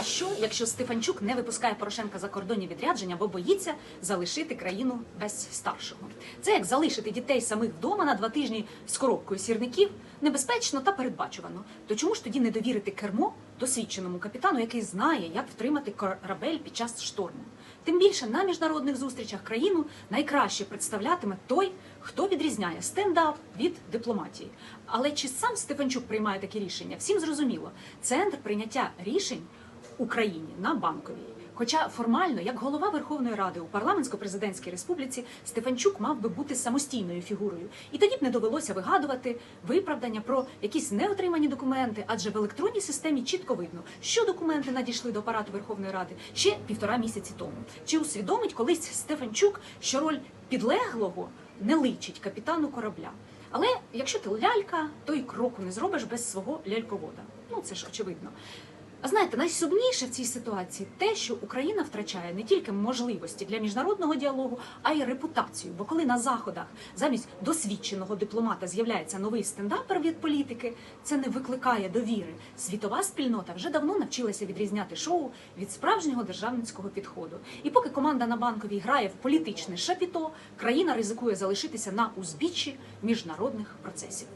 А що, якщо Стефанчук не випускає Порошенка за кордонні відрядження, бо боїться залишити країну без старшого? Це як залишити дітей самих вдома на два тижні з коробкою сірників небезпечно та передбачувано. То чому ж тоді не довірити кермо досвідченому капітану, який знає, як втримати корабель під час шторму? Тим більше на міжнародних зустрічах країну найкраще представлятиме той, хто відрізняє стендап від дипломатії. Але чи сам Стефанчук приймає такі рішення? Всім зрозуміло. Центр прийняття рішень Україні на банковій. Хоча формально, як голова Верховної Ради у парламентсько-президентській республіці, Стефанчук мав би бути самостійною фігурою, і тоді б не довелося вигадувати виправдання про якісь неотримані документи, адже в електронній системі чітко видно, що документи надійшли до апарату Верховної Ради ще півтора місяці тому. Чи усвідомить колись Стефанчук, що роль підлеглого не личить капітану корабля? Але якщо ти лялька, то й кроку не зробиш без свого ляльковода. Ну це ж очевидно. Знаєте, найсумніше в цій ситуації те, що Україна втрачає не тільки можливості для міжнародного діалогу, а й репутацію. Бо коли на заходах замість досвідченого дипломата з'являється новий стендапер від політики, це не викликає довіри. Світова спільнота вже давно навчилася відрізняти шоу від справжнього державницького підходу. І поки команда на банковій грає в політичне шапіто, країна ризикує залишитися на узбіччі міжнародних процесів.